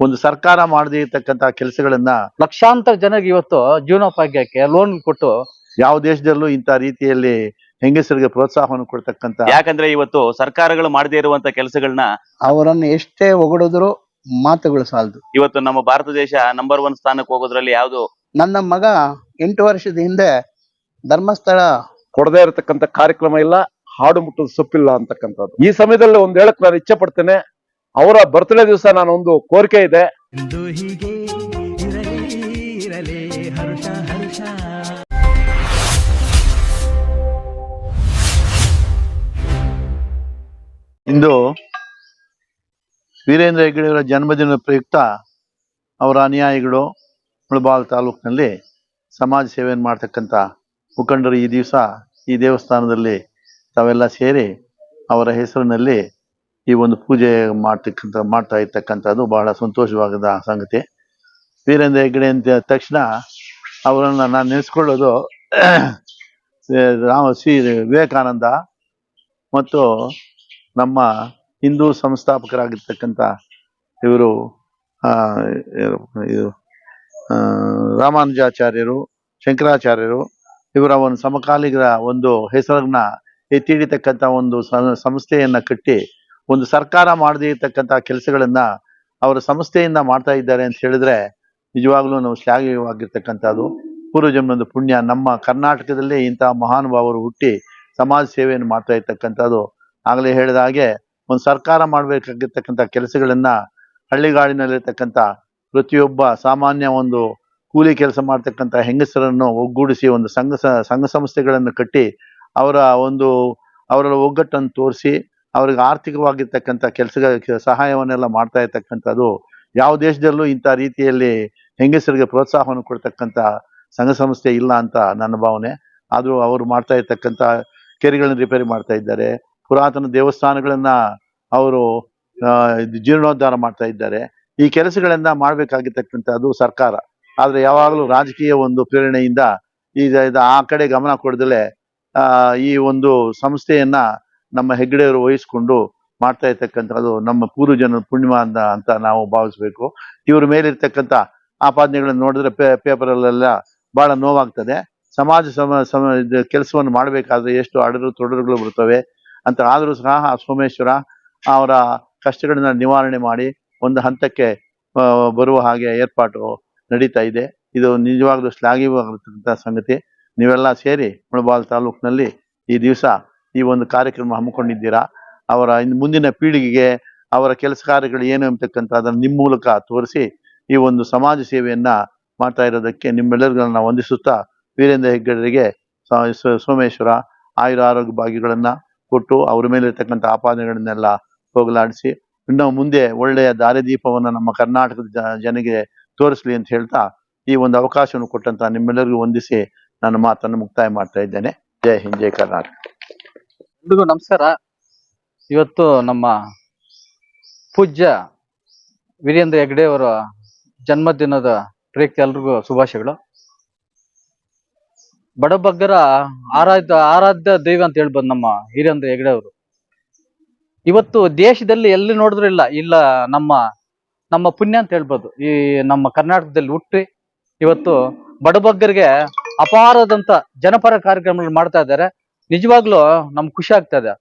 ಒಂದು ಸರ್ಕಾರ ಮಾಡದೇ ಇರ್ತಕ್ಕಂತ ಕೆಲಸಗಳನ್ನ ಲಕ್ಷಾಂತರ ಜನರಿಗೆ ಇವತ್ತು ಜೀವನೋಪಾಯಕ್ಕೆ ಲೋನ್ ಕೊಟ್ಟು ಯಾವ ದೇಶದಲ್ಲೂ ಇಂತ ರೀತಿಯಲ್ಲಿ ಹೆಂಗಸರಿಗೆ ಪ್ರೋತ್ಸಾಹವನ್ನು ಕೊಡ್ತಕ್ಕಂತ ಯಾಕಂದ್ರೆ ಇವತ್ತು ಸರ್ಕಾರಗಳು ಮಾಡದೇ ಇರುವಂತ ಕೆಲಸಗಳನ್ನ ಅವರನ್ನು ಎಷ್ಟೇ ಒಗಡಿದ್ರು ಮಾತುಗಳು ಸಾಲದು. ಇವತ್ತು ನಮ್ಮ ಭಾರತ ದೇಶ ನಂಬರ್ ಒನ್ ಸ್ಥಾನಕ್ಕೆ ಹೋಗೋದ್ರಲ್ಲಿ ಯಾವುದು? ನನ್ನ ಮಗ ಎಂಟು ವರ್ಷದ ಹಿಂದೆ ಧರ್ಮಸ್ಥಳ ಕೊಡದೇ ಇರತಕ್ಕಂತ ಕಾರ್ಯಕ್ರಮ ಇಲ್ಲ ಹಾಡು ಮುಟ್ಟದ ಸೊಪ್ಪಿಲ್ಲ ಅಂತಕ್ಕಂಥದ್ದು. ಈ ಸಮಯದಲ್ಲಿ ಒಂದ್ ಹೇಳಕ್ ನಾನು ಇಚ್ಛೆ ಪಡ್ತೇನೆ ಅವರ ಬರ್ತ್ಡೇ ದಿವಸ ನಾನು ಒಂದು ಕೋರಿಕೆ ಇದೆ. ಎಂದು ಹೀಗೆ ಇರಲಿ ಇರಲಿ ಹರುಷ ಹರುಷ. ಇಂದು ವೀರೇಂದ್ರ ಹೆಗ್ಗಡೆಯವರ ಜನ್ಮದಿನದ ಪ್ರಯುಕ್ತ ಅವರ ಅನುಯಾಯಿಗಳು ಮುಳಬಾಲ್ ತಾಲೂಕಿನಲ್ಲಿ ಸಮಾಜ ಸೇವೆಯನ್ನು ಮಾಡ್ತಕ್ಕಂಥ ಮುಖಂಡರು ಈ ದಿವಸ ಈ ದೇವಸ್ಥಾನದಲ್ಲಿ ತಾವೆಲ್ಲ ಸೇರಿ ಅವರ ಹೆಸರಿನಲ್ಲಿ ಈ ಒಂದು ಪೂಜೆ ಮಾಡ್ತಕ್ಕಂಥ, ಮಾಡ್ತಾ ಇರ್ತಕ್ಕಂಥದ್ದು ಬಹಳ ಸಂತೋಷವಾದ ಸಂಗತಿ. ವೀರೇಂದ್ರ ಹೆಗ್ಗಡೆ ಅಂತ ತಕ್ಷಣ ಅವರನ್ನು ನಾನು ನೆನೆಸ್ಕೊಳ್ಳೋದು, ರಾಮ, ಶ್ರೀ ವಿವೇಕಾನಂದ ಮತ್ತು ನಮ್ಮ ಹಿಂದೂ ಸಂಸ್ಥಾಪಕರಾಗಿರ್ತಕ್ಕಂಥ ಇವರು ಇದು ರಾಮಾನುಜಾಚಾರ್ಯರು, ಶಂಕರಾಚಾರ್ಯರು, ಇವರ ಒಂದು ಸಮಕಾಲಿಗರ ಒಂದು ಹೆಸರನ್ನ ಎತ್ತಿ ಹಿಡಿತಕ್ಕಂಥ ಒಂದು ಸಂಸ್ಥೆಯನ್ನ ಕಟ್ಟಿ ಒಂದು ಸರ್ಕಾರ ಮಾಡದೇ ಇರ್ತಕ್ಕಂಥ ಕೆಲಸಗಳನ್ನ ಅವರ ಸಂಸ್ಥೆಯಿಂದ ಮಾಡ್ತಾ ಇದ್ದಾರೆ ಅಂತ ಹೇಳಿದ್ರೆ ನಿಜವಾಗ್ಲೂ ನಾವು ಶ್ಲಾಘ್ಯವಾಗಿರ್ತಕ್ಕಂಥದ್ದು ಪೂರ್ವಜನ್ಮದ ಪುಣ್ಯ ನಮ್ಮ ಕರ್ನಾಟಕದಲ್ಲೇ ಇಂತಹ ಮಹಾನುಭಾವರು ಹುಟ್ಟಿ ಸಮಾಜ ಸೇವೆಯನ್ನು ಮಾಡ್ತಾ ಇರ್ತಕ್ಕಂಥದ್ದು. ಆಗಲೇ ಹೇಳಿದ ಹಾಗೆ ಒಂದು ಸರ್ಕಾರ ಮಾಡಬೇಕಾಗಿರ್ತಕ್ಕಂಥ ಕೆಲಸಗಳನ್ನ ಹಳ್ಳಿಗಾಡಿನಲ್ಲಿರ್ತಕ್ಕಂಥ ಪ್ರತಿಯೊಬ್ಬ ಸಾಮಾನ್ಯ ಒಂದು ಕೂಲಿ ಕೆಲಸ ಮಾಡ್ತಕ್ಕಂಥ ಹೆಂಗಸರನ್ನು ಒಗ್ಗೂಡಿಸಿ ಒಂದು ಸಂಘ ಸಂಘ ಸಂಸ್ಥೆಗಳನ್ನು ಕಟ್ಟಿ ಅವರ ಒಂದು ಅವರ ಒಗ್ಗಟ್ಟನ್ನು ತೋರಿಸಿ ಅವ್ರಿಗೆ ಆರ್ಥಿಕವಾಗಿರ್ತಕ್ಕಂಥ ಕೆಲಸ ಸಹಾಯವನ್ನೆಲ್ಲ ಮಾಡ್ತಾ ಇರ್ತಕ್ಕಂಥದ್ದು ಯಾವ ದೇಶದಲ್ಲೂ ಇಂಥ ರೀತಿಯಲ್ಲಿ ಹೆಂಗಸರಿಗೆ ಪ್ರೋತ್ಸಾಹವನ್ನು ಕೊಡ್ತಕ್ಕಂಥ ಸಂಘ ಸಂಸ್ಥೆ ಇಲ್ಲ ಅಂತ ನನ್ನ ಭಾವನೆ. ಆದರೂ ಅವರು ಮಾಡ್ತಾ ಇರ್ತಕ್ಕಂಥ ಕೆರೆಗಳನ್ನ ರಿಪೇರಿ ಮಾಡ್ತಾ ಇದ್ದಾರೆ. ಪುರಾತನ ದೇವಸ್ಥಾನಗಳನ್ನ ಅವರು ಜೀರ್ಣೋದ್ಧಾರ ಮಾಡ್ತಾ ಇದ್ದಾರೆ. ಈ ಕೆಲಸಗಳನ್ನ ಮಾಡಬೇಕಾಗಿರ್ತಕ್ಕಂಥದ್ದು ಸರ್ಕಾರ. ಆದ್ರೆ ಯಾವಾಗಲೂ ರಾಜಕೀಯ ಒಂದು ಪ್ರೇರಣೆಯಿಂದ ಈ, ಆ ಕಡೆ ಗಮನ ಕೊಡದಲೆ ಈ ಒಂದು ಸಂಸ್ಥೆಯನ್ನ ನಮ್ಮ ಹೆಗ್ಗಡೆಯವರು ವಹಿಸ್ಕೊಂಡು ಮಾಡ್ತಾ ಇರ್ತಕ್ಕಂಥದ್ದು ನಮ್ಮ ಪೂರ್ವಜನ ಪುಣ್ಯ ಅಂತ ಅಂತ ನಾವು ಭಾವಿಸ್ಬೇಕು. ಇವ್ರ ಮೇಲಿರ್ತಕ್ಕಂಥ ಆಪಾದನೆಗಳನ್ನು ನೋಡಿದ್ರೆ ಪೇ, ಪೇಪರಲ್ಲೆಲ್ಲ ಬಹಳ ನೋವಾಗ್ತದೆ. ಸಮಾಜ ಸಮ ಸಮ ಕೆಲಸವನ್ನು ಮಾಡಬೇಕಾದ್ರೆ ಎಷ್ಟು ಅಡರು ತೊಡರುಗಳು ಬರ್ತವೆ ಅಂತ ಆದರೂ ಸಹ ಆ ಸೋಮೇಶ್ವರ ಅವರ ಕಷ್ಟಗಳನ್ನ ನಿವಾರಣೆ ಮಾಡಿ ಒಂದು ಹಂತಕ್ಕೆ ಬರುವ ಹಾಗೆ ಏರ್ಪಾಟು ನಡೀತಾ ಇದೆ. ಇದು ನಿಜವಾಗ್ಲೂ ಶ್ಲಾಘಿವಾಗಿರ್ತಕ್ಕಂಥ ಸಂಗತಿ. ನೀವೆಲ್ಲ ಸೇರಿ ಮುಳಬಾಲ್ ತಾಲೂಕಿನಲ್ಲಿ ಈ ದಿವಸ ಈ ಒಂದು ಕಾರ್ಯಕ್ರಮ ಹಮ್ಮಿಕೊಂಡಿದ್ದೀರಾ? ಅವರ ಮುಂದಿನ ಪೀಳಿಗೆಗೆ ಅವರ ಕೆಲಸ ಕಾರ್ಯಗಳು ಏನು ಅಂತಕ್ಕಂಥ ಅದನ್ನು ನಿಮ್ಮ ಮೂಲಕ ತೋರಿಸಿ ಈ ಒಂದು ಸಮಾಜ ಸೇವೆಯನ್ನ ಮಾಡ್ತಾ ಇರೋದಕ್ಕೆ ನಿಮ್ಮೆಲ್ಲರಿಗಳನ್ನ ವಂದಿಸುತ್ತಾ ವೀರೇಂದ್ರ ಹೆಗ್ಗಡರಿಗೆ ಸೋಮೇಶ್ವರ ಆಯುರ ಆರೋಗ್ಯ ಭಾಗ್ಯಗಳನ್ನ ಕೊಟ್ಟು ಅವರ ಮೇಲೆ ಇರ್ತಕ್ಕಂಥ ಆಪಾದನೆಗಳನ್ನೆಲ್ಲ ಹೋಗಲಾಡಿಸಿ ಇನ್ನೂ ಮುಂದೆ ಒಳ್ಳೆಯ ದಾರಿದೀಪವನ್ನು ನಮ್ಮ ಕರ್ನಾಟಕದ ಜನಗೆ ತೋರಿಸ್ಲಿ ಅಂತ ಹೇಳ್ತಾ ಈ ಒಂದು ಅವಕಾಶವನ್ನು ಕೊಟ್ಟಂತ ನಿಮ್ಮೆಲ್ಲರಿಗೂ ವಂದಿಸಿ ನನ್ನ ಮಾತನ್ನು ಮುಕ್ತಾಯ ಮಾಡ್ತಾ ಇದ್ದೇನೆ. ಜೈ ಹಿಂದ್, ಜೈ ಕರ್ನಾಟಕ. ಎಲ್ರಿಗೂ ನಮಸ್ಕಾರ. ಇವತ್ತು ನಮ್ಮ ಪೂಜ್ಯ ವೀರೇಂದ್ರ ಹೆಗ್ಡೆ ಅವರ ಜನ್ಮದಿನದ ಪ್ರಯುಕ್ತ ಎಲ್ರಿಗೂ ಶುಭಾಶಯಗಳು. ಬಡಬಗ್ಗರ ಆರಾಧ್ಯ ಆರಾಧ್ಯ ದೈವ ಅಂತ ಹೇಳ್ಬೋದು ನಮ್ಮ ವೀರೇಂದ್ರ ಹೆಗ್ಡೆ ಅವರು. ಇವತ್ತು ದೇಶದಲ್ಲಿ ಎಲ್ಲಿ ನೋಡಿದ್ರು ಇಲ್ಲ ಇಲ್ಲ ನಮ್ಮ ನಮ್ಮ ಪುಣ್ಯ ಅಂತ ಹೇಳ್ಬೋದು. ಈ ನಮ್ಮ ಕರ್ನಾಟಕದಲ್ಲಿ ಹುಟ್ಟಿ ಇವತ್ತು ಬಡಬಗ್ಗರಿಗೆ ಅಪಾರದಂತ ಜನಪರ ಕಾರ್ಯಕ್ರಮಗಳು ಮಾಡ್ತಾ ಇದ್ದಾರೆ. ನಿಜವಾಗ್ಲೂ ನಮ್ಗೆ ಖುಷಿ ಆಗ್ತಾ ಇದೆ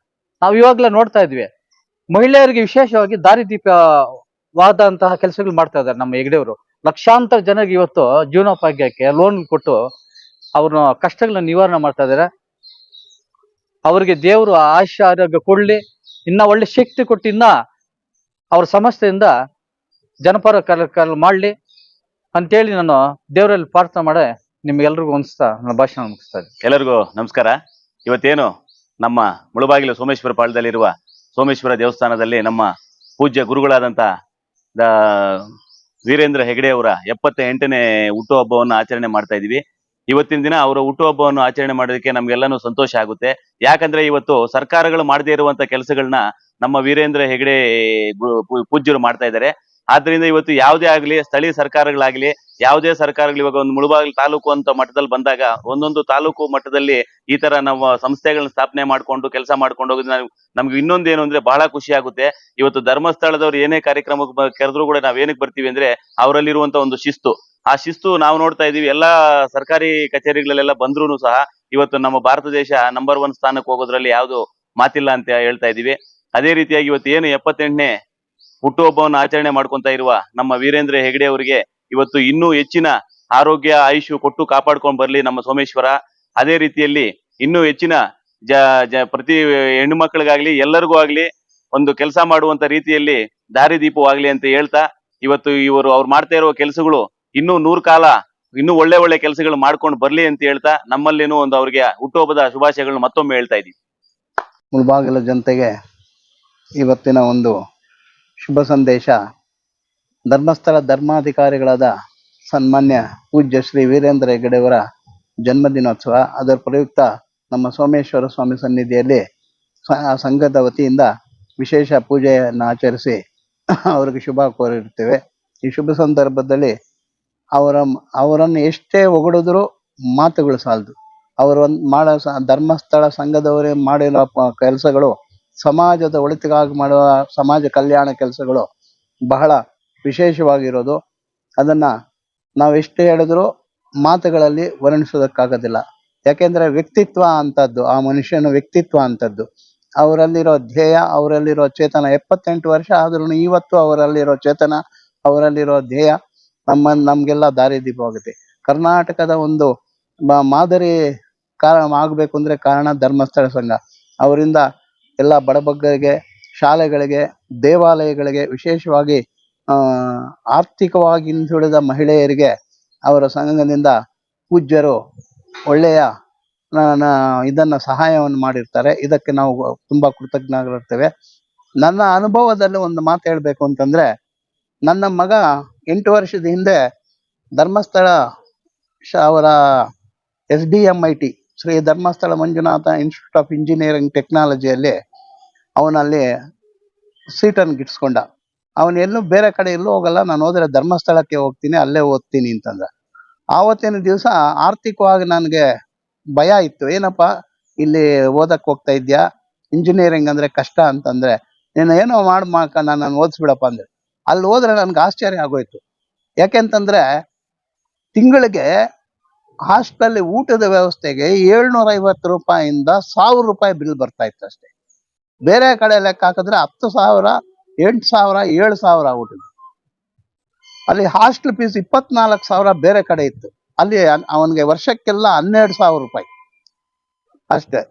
ನಾವು ಇವಾಗ್ಲೇ ನೋಡ್ತಾ ಇದ್ವಿ. ಮಹಿಳೆಯರಿಗೆ ವಿಶೇಷವಾಗಿ ದಾರಿದೀಪವಾದಂತಹ ಕೆಲಸಗಳು ಮಾಡ್ತಾ ಇದ್ದಾರೆ ನಮ್ಮ ಹೆಗ್ಡೆಯವರು. ಲಕ್ಷಾಂತರ ಜನರಿಗೆ ಇವತ್ತು ಜೀವನೋಪಾಯಕ್ಕೆ ಲೋನ್ ಕೊಟ್ಟು ಅವ್ರ ಕಷ್ಟಗಳನ್ನ ನಿವಾರಣೆ ಮಾಡ್ತಾ ಇದ್ದಾರೆ ಅವರಿಗೆ ದೇವರು ಆಶಾ ಆರೋಗ್ಯ ಕೊಡ್ಲಿ. ಇನ್ನ ಒಳ್ಳೆ ಶಕ್ತಿ ಕೊಟ್ಟು ಇನ್ನ ಅವ್ರ ಸಮಸ್ಯೆಯಿಂದ ಜನಪರ ಕಾರ್ಯಕ್ರಮ ಮಾಡ್ಲಿ. ಅಂತೇಳಿ ನಾನು ದೇವರಲ್ಲಿ ಪ್ರಾರ್ಥನೆ ಮಾಡಿ ನಿಮ್ಗೆಲ್ರಿಗೂ ಅನಿಸ್ತಾ ನನ್ನ ಭಾಷಣ ಮುಗಿಸ್ತಾ ಎಲ್ಲರಿಗೂ ನಮಸ್ಕಾರ. ಇವತ್ತೇನು ನಮ್ಮ ಮುಳುಬಾಗಿಲು ಸೋಮೇಶ್ವರ ಪಾಳ್ಯದಲ್ಲಿರುವ ಸೋಮೇಶ್ವರ ದೇವಸ್ಥಾನದಲ್ಲಿ ನಮ್ಮ ಪೂಜ್ಯ ಗುರುಗಳಾದಂತ ದ ವೀರೇಂದ್ರ ಹೆಗಡೆ ಅವರ ಎಪ್ಪತ್ತ ಎಂಟನೇ ಹುಟ್ಟುಹಬ್ಬವನ್ನು ಆಚರಣೆ ಮಾಡ್ತಾ ಇದೀವಿ ಇವತ್ತಿನ ದಿನ ಅವರ ಹುಟ್ಟುಹಬ್ಬವನ್ನು ಆಚರಣೆ ಮಾಡೋದಕ್ಕೆ ನಮ್ಗೆಲ್ಲಾನು ಸಂತೋಷ ಆಗುತ್ತೆ. ಯಾಕಂದ್ರೆ ಇವತ್ತು ಸರ್ಕಾರಗಳು ಮಾಡದೇ ಇರುವಂತ ಕೆಲಸಗಳನ್ನ ನಮ್ಮ ವೀರೇಂದ್ರ ಹೆಗಡೆ ಪೂಜ್ಯರು ಮಾಡ್ತಾ ಇದ್ದಾರೆ. ಆದ್ರಿಂದ ಇವತ್ತು ಯಾವುದೇ ಆಗಲಿ, ಸ್ಥಳೀಯ ಸರ್ಕಾರಗಳಾಗ್ಲಿ ಯಾವುದೇ ಸರ್ಕಾರಗಳು ಇವಾಗ ಒಂದು ಮುಳುಬಾಗಿಲು ತಾಲೂಕು ಅಂತ ಮಟ್ಟದಲ್ಲಿ ಬಂದಾಗ ಒಂದೊಂದು ತಾಲೂಕು ಮಟ್ಟದಲ್ಲಿ ಈ ತರ ನಾವು ಸಂಸ್ಥೆಗಳನ್ನ ಸ್ಥಾಪನೆ ಮಾಡ್ಕೊಂಡು ಕೆಲಸ ಮಾಡ್ಕೊಂಡು ಹೋಗೋದು ನಮ್ಗೆ ಇನ್ನೊಂದೇನು ಅಂದ್ರೆ ಬಹಳ ಖುಷಿ ಆಗುತ್ತೆ. ಇವತ್ತು ಧರ್ಮಸ್ಥಳದವ್ರು ಏನೇ ಕಾರ್ಯಕ್ರಮಕ್ಕೆ ಕರೆದ್ರು ಕೂಡ ನಾವ್ ಏನಕ್ಕೆ ಬರ್ತೀವಿ ಅಂದ್ರೆ ಅವರಲ್ಲಿರುವಂತ ಒಂದು ಶಿಸ್ತು. ಆ ಶಿಸ್ತು ನಾವು ನೋಡ್ತಾ ಇದೀವಿ. ಎಲ್ಲಾ ಸರ್ಕಾರಿ ಕಚೇರಿಗಳಲ್ಲೆಲ್ಲ ಬಂದ್ರು ಸಹ ಇವತ್ತು ನಮ್ಮ ಭಾರತ ದೇಶ ನಂಬರ್ ಒನ್ ಸ್ಥಾನಕ್ಕೆ ಹೋಗೋದ್ರಲ್ಲಿ ಯಾವ್ದು ಮಾತಿಲ್ಲ ಅಂತ ಹೇಳ್ತಾ ಇದೀವಿ. ಅದೇ ರೀತಿಯಾಗಿ ಇವತ್ತು ಏನು ಎಪ್ಪತ್ತೆಂಟನೇ ಹುಟ್ಟುಹಬ್ಬವನ್ನು ಆಚರಣೆ ಮಾಡ್ಕೊಂತ ಇರುವ ನಮ್ಮ ವೀರೇಂದ್ರ ಹೆಗಡೆ ಅವರಿಗೆ ಇವತ್ತು ಇನ್ನೂ ಹೆಚ್ಚಿನ ಆರೋಗ್ಯ ಆಯುಷು ಕೊಟ್ಟು ಕಾಪಾಡ್ಕೊಂಡ್ ಬರ್ಲಿ ನಮ್ಮ ಸೋಮೇಶ್ವರ. ಅದೇ ರೀತಿಯಲ್ಲಿ ಇನ್ನೂ ಹೆಚ್ಚಿನ ಜ ಪ್ರತಿ ಹೆಣ್ಣು ಮಕ್ಕಳಿಗಾಗ್ಲಿ, ಎಲ್ಲರಿಗೂ ಆಗ್ಲಿ ಒಂದು ಕೆಲಸ ಮಾಡುವಂತ ರೀತಿಯಲ್ಲಿ ದಾರಿದೀಪವಾಗ್ಲಿ ಅಂತ ಹೇಳ್ತಾ, ಇವತ್ತು ಇವರು ಅವ್ರು ಮಾಡ್ತಾ ಇರುವ ಕೆಲಸಗಳು ಇನ್ನೂ ನೂರ್ ಕಾಲ, ಇನ್ನೂ ಒಳ್ಳೆ ಒಳ್ಳೆ ಕೆಲಸಗಳು ಮಾಡ್ಕೊಂಡು ಬರ್ಲಿ ಅಂತ ಹೇಳ್ತಾ, ನಮ್ಮಲ್ಲಿನೂ ಒಂದು ಅವ್ರಿಗೆ ಹುಟ್ಟುಹಬ್ಬದ ಶುಭಾಶಯಗಳನ್ನ ಮತ್ತೊಮ್ಮೆ ಹೇಳ್ತಾ ಇದೀವಿ ಮುಳ್ಬಾಗಿಲ ಜನತೆಗೆ ಇವತ್ತಿನ ಒಂದು ಶುಭ ಸಂದೇಶ ಧರ್ಮಸ್ಥಳ ಧರ್ಮಾಧಿಕಾರಿಗಳಾದ ಸನ್ಮಾನ್ಯ ಪೂಜ್ಯ ಶ್ರೀ ವೀರೇಂದ್ರ ಹೆಗ್ಗಡೆಯವರ ಜನ್ಮದಿನೋತ್ಸವ, ಅದರ ಪ್ರಯುಕ್ತ ನಮ್ಮ ಸೋಮೇಶ್ವರ ಸ್ವಾಮಿ ಸನ್ನಿಧಿಯಲ್ಲಿ ಸಂಘದ ವತಿಯಿಂದ ವಿಶೇಷ ಪೂಜೆಯನ್ನು ಆಚರಿಸಿ ಅವರಿಗೆ ಶುಭ ಕೋರಿರ್ತೇವೆ ಈ ಶುಭ ಸಂದರ್ಭದಲ್ಲಿ ಅವರ, ಅವರನ್ನು ಎಷ್ಟೇ ಒಗಡಿದ್ರೂ ಮಾತುಗಳು ಸಾಲದು. ಅವರು ಮಾಡೋ ಧರ್ಮಸ್ಥಳ ಸಂಘದವರೇ ಮಾಡಿರೋ ಕೆಲಸಗಳು ಸಮಾಜದ ಒಳಿತಿಗಾಗಿ ಮಾಡುವ, ಸಮಾಜ ಕಲ್ಯಾಣ ಕೆಲಸಗಳು ಬಹಳ ವಿಶೇಷವಾಗಿರೋದು ಅದನ್ನ ಎಷ್ಟು ಹೇಳಿದ್ರು ಮಾತುಗಳಲ್ಲಿ ವರ್ಣಿಸೋದಕ್ಕಾಗೋದಿಲ್ಲ ಯಾಕೆಂದ್ರೆ ವ್ಯಕ್ತಿತ್ವ ಅಂತದ್ದು, ಆ ಮನುಷ್ಯನ ವ್ಯಕ್ತಿತ್ವ ಅಂತದ್ದು. ಅವರಲ್ಲಿರೋ ಧ್ಯೇಯ, ಅವರಲ್ಲಿರೋ ಚೇತನ, ಎಪ್ಪತ್ತೆಂಟು ವರ್ಷ ಆದ್ರೂ ಇವತ್ತು ಅವರಲ್ಲಿರೋ ಚೇತನ, ಅವರಲ್ಲಿರೋ ಧ್ಯೇಯ ನಮ್ಮ, ನಮ್ಗೆಲ್ಲ ದಾರಿದೀಪವಾಗುತ್ತೆ ಕರ್ನಾಟಕದ ಒಂದು ಮಾದರಿ ಕಾರಣ ಆಗಬೇಕು ಅಂದ್ರೆ ಕಾರಣ ಧರ್ಮಸ್ಥಳ ಸಂಘ. ಅವರಿಂದ ಎಲ್ಲ ಬಡಬಗ್ಗರಿಗೆ, ಶಾಲೆಗಳಿಗೆ, ದೇವಾಲಯಗಳಿಗೆ ವಿಶೇಷವಾಗಿ ಆ, ಆರ್ಥಿಕವಾಗಿ ಹಿಂದುಳಿದ ಮಹಿಳೆಯರಿಗೆ ಅವರ ಸಂಘದಿಂದ ಪೂಜ್ಯರು ಒಳ್ಳೆಯ ಇದನ್ನ ಸಹಾಯವನ್ನು ಮಾಡಿರ್ತಾರೆ. ಇದಕ್ಕೆ ನಾವು ತುಂಬಾ ಕೃತಜ್ಞರಾಗಿರ್ತೇವೆ ನನ್ನ ಅನುಭವದಲ್ಲಿ ಒಂದು ಮಾತು ಹೇಳಬೇಕು ಅಂತಂದ್ರೆ, ನನ್ನ ಮಗ ಎಂಟು ವರ್ಷದ ಹಿಂದೆ ಧರ್ಮಸ್ಥಳ ಅವರ S D M I T, Shri Dharmasthala Manjunatha institute of engineering ಟೆಕ್ನಾಲಜಿಯಲ್ಲಿ ಅವನಲ್ಲಿ ಸೀಟನ್ನು ಗಿಟ್ಸ್ಕೊಂಡ ಅವನು ಎಲ್ಲೂ ಬೇರೆ ಕಡೆ ಎಲ್ಲೂ ಹೋಗಲ್ಲ. ನಾನು ಹೋದ್ರೆ ಧರ್ಮಸ್ಥಳಕ್ಕೆ ಹೋಗ್ತೀನಿ, ಅಲ್ಲೇ ಓದ್ತೀನಿ ಅಂತಂದ. ಆವತ್ತಿನ ದಿವಸ ಆರ್ಥಿಕವಾಗಿ ನನಗೆ ಭಯ ಇತ್ತು. ಏನಪ್ಪ, ಇಲ್ಲಿ ಓದಕ್ ಹೋಗ್ತಾ ಇದ್ಯಾ? ಇಂಜಿನಿಯರಿಂಗ್ ಅಂದ್ರೆ ಕಷ್ಟ ಅಂತಂದ್ರೆ, ನೀನು ಏನೋ ಮಾಡ್ ಮಾಕ ನಾನು ಓದಿಸ್ಬಿಡಪ್ಪ ಅಂದ್ರೆ ಅಲ್ಲಿ ಹೋದ್ರೆ ನನ್ಗೆ ಆಶ್ಚರ್ಯ ಆಗೋಯ್ತು. ಯಾಕೆಂತಂದ್ರೆ, ತಿಂಗಳಿಗೆ ಹಾಸ್ಟೆಲ್ ಊಟದ ವ್ಯವಸ್ಥೆಗೆ ಏಳ್ನೂರ ಐವತ್ತು ರೂಪಾಯಿಂದ ಸಾವಿರ ರೂಪಾಯಿ ಬಿಲ್ ಬರ್ತಾ ಇತ್ತು ಅಷ್ಟೇ. ಬೇರೆ ಕಡೆ ಲೆಕ್ಕ ಹಾಕಿದ್ರೆ ಹತ್ತು ಸಾವಿರ ಎಂಟು ಸಾವಿರ, ಏಳು ಸಾವಿರ ಆಗ್ಬಿಟ್ಟಿದೆ. ಅಲ್ಲಿ ಹಾಸ್ಟೆಲ್ ಫೀಸ್ ಇಪ್ಪತ್ನಾಲ್ಕು ಸಾವಿರ ಬೇರೆ ಕಡೆ ಇತ್ತು. ಅಲ್ಲಿ ಅವನಿಗೆ ವರ್ಷಕ್ಕೆಲ್ಲ ಹನ್ನೆರಡು ಸಾವಿರ ರೂಪಾಯಿ. ಅಷ್ಟೇ.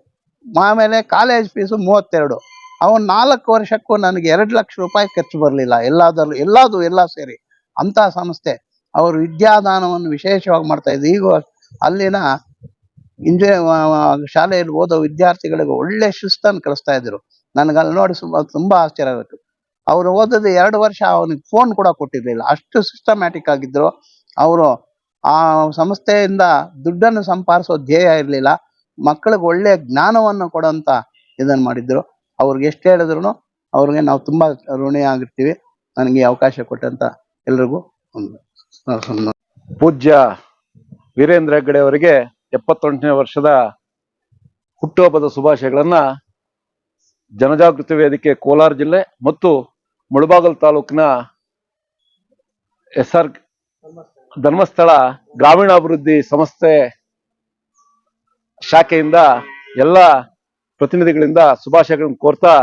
ಆಮೇಲೆ ಕಾಲೇಜ್ ಫೀಸು ಮೂವತ್ತೆರಡು. ಅವನ್ ನಾಲ್ಕು ವರ್ಷಕ್ಕೂ ನನಗೆ ಎರಡು ಲಕ್ಷ ರೂಪಾಯಿ ಖರ್ಚು ಬರಲಿಲ್ಲ. ಎಲ್ಲಾದ್ರಲ್ಲೂ, ಎಲ್ಲಾದು ಎಲ್ಲ ಸೇರಿ. ಅಂತ ಸಂಸ್ಥೆ. ಅವರು ವಿದ್ಯಾದಾನವನ್ನು ವಿಶೇಷವಾಗಿ ಮಾಡ್ತಾ ಇದ್ದೀವಿ ಈಗ ಅಲ್ಲಿನ ಇಂಜೆ ಶಾಲೆಯಲ್ಲಿ ಓದೋ ವಿದ್ಯಾರ್ಥಿಗಳಿಗೆ ಒಳ್ಳೆ ಶಿಸ್ತನ್ನು ಕಲಿಸ್ತಾ ಇದ್ರು. ನನಗೆ ಅಲ್ಲಿ ನೋಡಿ ತುಂಬಾ ಆಶ್ಚರ್ಯ ಆಗುತ್ತೆ. ಅವ್ರು ಓದೋದು ಎರಡು ವರ್ಷ ಅವನಿಗೆ ಫೋನ್ ಕೂಡ ಕೊಟ್ಟಿರ್ಲಿಲ್ಲ. ಅಷ್ಟು ಸಿಸ್ಟಮ್ಯಾಟಿಕ್ ಆಗಿದ್ರು. ಅವರು ಆ ಸಂಸ್ಥೆಯಿಂದ ದುಡ್ಡನ್ನು ಸಂಪಾದಿಸೋ ಧ್ಯೇಯ ಇರಲಿಲ್ಲ. ಮಕ್ಕಳಿಗೆ ಒಳ್ಳೆಯ ಜ್ಞಾನವನ್ನು ಕೊಡೋಂತ ಇದನ್ನು ಮಾಡಿದ್ರು. ಅವ್ರಿಗೆ ಎಷ್ಟು ಹೇಳಿದ್ರು ಅವ್ರಿಗೆ ನಾವು ತುಂಬ ಋಣಿ ಆಗಿರ್ತೀವಿ ನನಗೆ ಅವಕಾಶ ಕೊಟ್ಟಂತ ಎಲ್ರಿಗೂ ಒಂದು ಪೂಜ್ಯ ವೀರೇಂದ್ರ ಹೆಗ್ಗಡೆ ಅವರಿಗೆ ಎಪ್ಪತ್ತೆಂಟನೇ ವರ್ಷದ ಹುಟ್ಟುಹಬ್ಬದ ಶುಭಾಶಯಗಳನ್ನ ಜನಜಾಗೃತಿ ವೇದಿಕೆ ಕೋಲಾರ ಜಿಲ್ಲೆ ಮತ್ತು ಮುಳಬಾಗಲ್ ತಾಲೂಕಿನ ಎಸ್ ಆರ್ ಧರ್ಮಸ್ಥಳ ಗ್ರಾಮೀಣಾಭಿವೃದ್ಧಿ ಸಂಸ್ಥೆ ಶಾಖೆಯಿಂದ ಎಲ್ಲ ಪ್ರತಿನಿಧಿಗಳಿಂದ ಶುಭಾಶಯಗಳನ್ನು ಕೋರ್ತಾ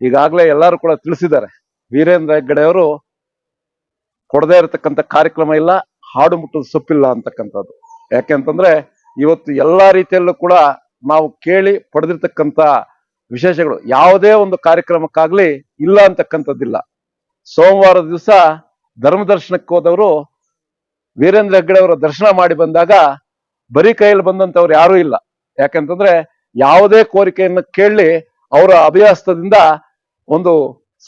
ಈಗಾಗಲೇ ಎಲ್ಲರೂ ಕೂಡ ತಿಳಿಸಿದ್ದಾರೆ. ವೀರೇಂದ್ರ ಹೆಗ್ಗಡೆ ಅವರು ಕೊಡದೇ ಇರತಕ್ಕಂಥ ಕಾರ್ಯಕ್ರಮ ಇಲ್ಲ, ಹಾಡು ಮುಟ್ಟದ ಸೊಪ್ಪಿಲ್ಲ ಅಂತಕ್ಕಂಥದ್ದು. ಯಾಕೆಂತಂದ್ರೆ ಇವತ್ತು ಎಲ್ಲಾ ರೀತಿಯಲ್ಲೂ ಕೂಡ ನಾವು ಕೇಳಿ ಪಡೆದಿರ್ತಕ್ಕಂಥ ವಿಶೇಷಗಳು. ಯಾವುದೇ ಒಂದು ಕಾರ್ಯಕ್ರಮಕ್ಕಾಗ್ಲಿ ಇಲ್ಲ ಅಂತಕ್ಕಂಥದ್ದಿಲ್ಲ. ಸೋಮವಾರ ದಿವಸ ಧರ್ಮದರ್ಶನಕ್ಕೆ ಹೋದವರು ವೀರೇಂದ್ರ ಹೆಗ್ಗಡೆ ಅವರ ದರ್ಶನ ಮಾಡಿ ಬಂದಾಗ ಬರೀ ಕೈಯಲ್ಲಿ ಬಂದಂತವ್ರು ಯಾರೂ ಇಲ್ಲ. ಯಾಕಂತಂದ್ರೆ ಯಾವುದೇ ಕೋರಿಕೆಯನ್ನು ಕೇಳಿ ಅವರ ಅಭ್ಯಾಸದಿಂದ ಒಂದು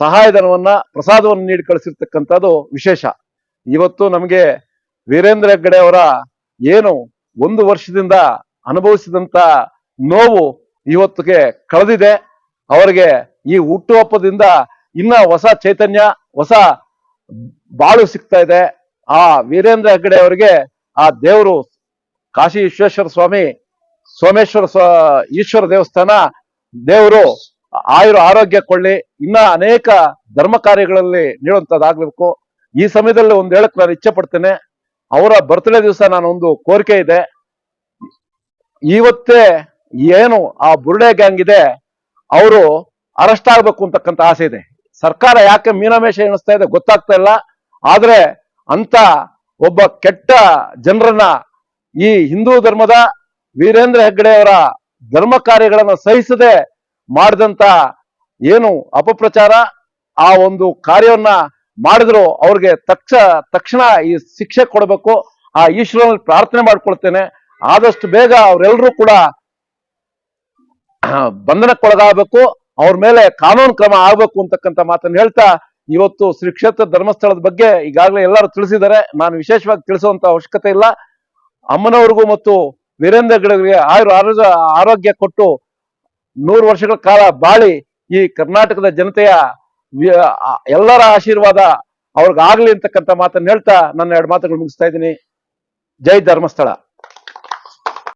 ಸಹಾಯಧನವನ್ನ, ಪ್ರಸಾದವನ್ನು ನೀಡಿ ಕಳಿಸಿರ್ತಕ್ಕಂಥದ್ದು ವಿಶೇಷ. ಇವತ್ತು ನಮಗೆ ವೀರೇಂದ್ರ ಹೆಗ್ಗಡೆ ಅವರ ಏನು ಒಂದು ವರ್ಷದಿಂದ ಅನುಭವಿಸಿದಂತ ನೋವು ಇವತ್ತಿಗೆ ಕಳೆದಿದೆ. ಅವರಿಗೆ ಈ ಹುಟ್ಟುಹಬ್ಬದಿಂದ ಇನ್ನ ಹೊಸ ಚೈತನ್ಯ, ಹೊಸ ಬಾಳು ಸಿಗ್ತಾ ಇದೆ. ಆ ವೀರೇಂದ್ರ ಹೆಗ್ಗಡೆ ಅವರಿಗೆ ಆ ದೇವರು ಕಾಶಿ ವಿಶ್ವೇಶ್ವರ ಸ್ವಾಮಿ, ಸೋಮೇಶ್ವರ ಈಶ್ವರ ದೇವಸ್ಥಾನ, ದೇವರು ಆಯುರ ಆರೋಗ್ಯ ಕೊಳ್ಳಿ. ಇನ್ನ ಅನೇಕ ಧರ್ಮ ಕಾರ್ಯಗಳಲ್ಲಿ ನೀಡುವಂತದ್ದಾಗ್ಬೇಕು. ಈ ಸಮಯದಲ್ಲಿ ಒಂದು ಹೇಳಕ್ ನಾನು ಇಚ್ಛೆ ಪಡ್ತೇನೆ ಅವರ ಬರ್ತ್ಡೇ ದಿವಸ ನಾನು ಒಂದು ಕೋರಿಕೆ ಇದೆ. ಇವತ್ತೇ ಏನು ಆ ಬುರುಡೆ ಗ್ಯಾಂಗ್ ಇದೆ, ಅವರು ಅರೆಸ್ಟ್ ಆಗ್ಬೇಕು ಅಂತಕ್ಕಂತ ಆಸೆ ಇದೆ. ಸರ್ಕಾರ ಯಾಕೆ ಮೀನಾಮೇಷ ಎಣಿಸ್ತಾ ಇದೆ ಗೊತ್ತಾಗ್ತಾ ಇಲ್ಲ, ಆದ್ರೆ ಅಂತ ಒಬ್ಬ ಕೆಟ್ಟ ಜನರನ್ನ ಈ ಹಿಂದೂ ಧರ್ಮದ ವೀರೇಂದ್ರ ಹೆಗ್ಗಡೆ ಅವರ ಧರ್ಮ ಕಾರ್ಯಗಳನ್ನು ಸಹಿಸದೆ ಮಾಡಿದಂತ ಏನು ಅಪಪ್ರಚಾರ, ಆ ಒಂದು ಕಾರ್ಯವನ್ನ ಮಾಡಿದ್ರು ಅವ್ರಿಗೆ ತಕ್ಷ ತಕ್ಷಣ ಈ ಶಿಕ್ಷೆ ಕೊಡಬೇಕು, ಆ ಈಶ್ವರನಲ್ಲಿ ಪ್ರಾರ್ಥನೆ ಮಾಡ್ಕೊಳ್ತೇನೆ, ಆದಷ್ಟು ಬೇಗ ಅವರೆಲ್ಲರೂ ಕೂಡ ಬಂಧನಕ್ಕೊಳಗಾಗಬೇಕು, ಅವ್ರ ಮೇಲೆ ಕಾನೂನು ಕ್ರಮ ಆಗ್ಬೇಕು ಅಂತಕ್ಕಂಥ ಮಾತನ್ನು ಹೇಳ್ತಾ ಇವತ್ತು ಶ್ರೀ ಕ್ಷೇತ್ರ ಧರ್ಮಸ್ಥಳದ ಬಗ್ಗೆ ಈಗಾಗಲೇ ಎಲ್ಲರೂ ತಿಳಿಸಿದ್ದಾರೆ. ನಾನು ವಿಶೇಷವಾಗಿ ತಿಳಿಸುವಂತ ಅವಶ್ಯಕತೆ ಇಲ್ಲ. ಅಮ್ಮನವ್ರಿಗೂ ಮತ್ತು ವೀರೇಂದ್ರ ಗಿಡಗಳಿಗೆ ಆಯುರ್ ಆರೋಗ್ಯ ಕೊಟ್ಟು ನೂರು ವರ್ಷಗಳ ಕಾಲ ಬಾಳಿ ಈ ಕರ್ನಾಟಕದ ಜನತೆಯ ಎಲ್ಲರ ಆಶೀರ್ವಾದ ಅವ್ರಿಗಾಗ್ಲಿ ಅಂತಕ್ಕಂಥ ಮಾತನ್ನು ಹೇಳ್ತಾ ನನ್ನ ಎರಡು ಮಾತುಗಳು ಮುಗಿಸ್ತಾ ಇದ್ದೀನಿ. ಜೈ ಧರ್ಮಸ್ಥಳ.